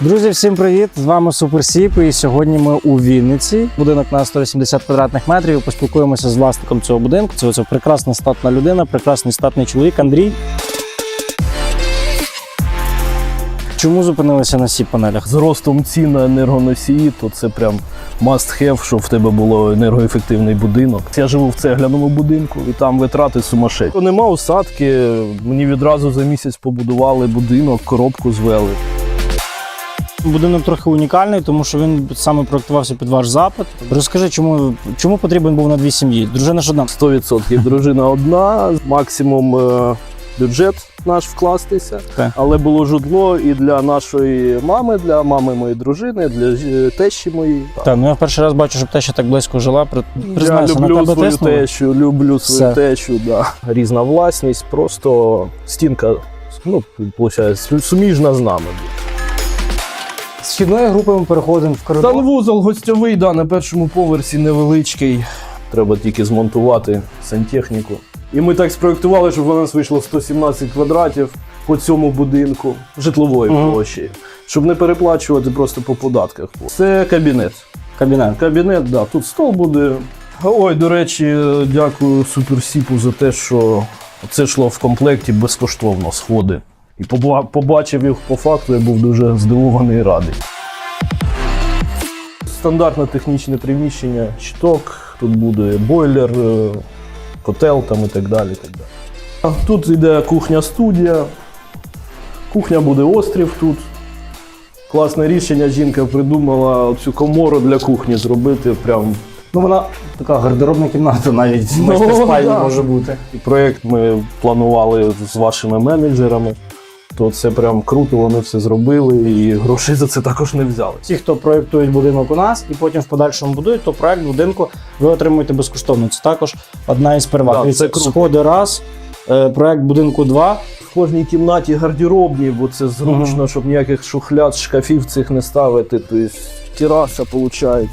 Друзі, всім привіт! З вами Суперсіп. І сьогодні ми у Вінниці. Будинок на 180 квадратних метрів. Поспілкуємося з власником цього будинку. Це оця прекрасна статна людина, прекрасний статний чоловік Андрій. Чому зупинилися на сіп панелях? З ростом цін на енергоносії, то це прям must have, щоб в тебе було енергоефективний будинок. Я живу в цегляному будинку і там витрати сумасшедші. Нема усадки, мені відразу за місяць побудували будинок, коробку звели. Будинок трохи унікальний, тому що він саме проектувався під ваш запит. Розкажи, чому, чому потрібен був на дві сім'ї? Дружина ж одна. 100% дружина одна, максимум е, бюджет наш вкластися. Так. Але було житло і для нашої мами, для мами моєї дружини, для е, тещі моєї. Так, ну я в перший раз бачу, щоб те, що так близько жила. При... Я Признайся, на люблю тебе свою тиснуло? тещу, люблю свою Все. тещу, да. Різна власність, просто стінка, ну, виходить, суміжна з нами. З групи ми переходимо в коридор. Санвузол гостьовий, да, на першому поверсі невеличкий. Треба тільки змонтувати сантехніку. І ми так спроектували, щоб у нас вийшло 117 квадратів по цьому будинку житлової Мгм. площі, щоб не переплачувати просто по податках. Це кабінет. Кабінет. Кабінет, да, тут стол буде. Ой, до речі, дякую Суперсіпу за те, що це йшло в комплекті безкоштовно сходи. І побачив їх по факту, я був дуже здивований і радий. Стандартне технічне приміщення, щиток, тут буде бойлер, е, котел там і так далі. Так далі. А Тут йде кухня-студія. Кухня буде острів тут. Класне рішення жінка придумала цю комору для кухні зробити. Прям Ну вона така гардеробна кімната навіть Ну, майстер-спальня да. може бути. І проєкт ми планували з вашими менеджерами. То це прям круто, вони все зробили, і грошей за це також не взяли. Ті, хто проєктують будинок у нас і потім в подальшому будують, то проєкт будинку ви отримуєте безкоштовно. Це також одна із переваг. Да, це круто. Сходи раз, е, проєкт будинку два. В кожній кімнаті гардеробні, бо це зручно, Мгм. щоб ніяких шухляд, шкафів цих не ставити. Тобто тераса виходить.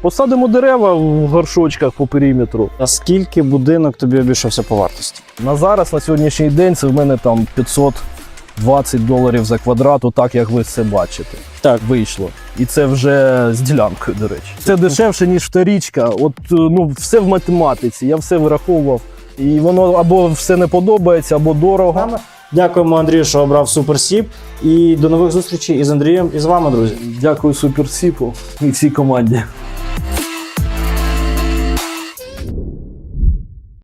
Посадимо дерева в горшочках по периметру. А скільки будинок тобі обійшовся по вартості? На зараз, на сьогоднішній день, це в мене там 520 доларів за квадрат, так як ви це бачите. Так. Вийшло. І це вже з ділянкою, до речі. Це дешевше, ніж вторічка. От е, ну, все в математиці, я все враховував. І воно або все не подобається, або дорого. Дякуємо Андрію, що обрав Суперсіп. І до нових зустрічей із Андрієм і з вами, друзі. Дякую Суперсіпу і всій команді.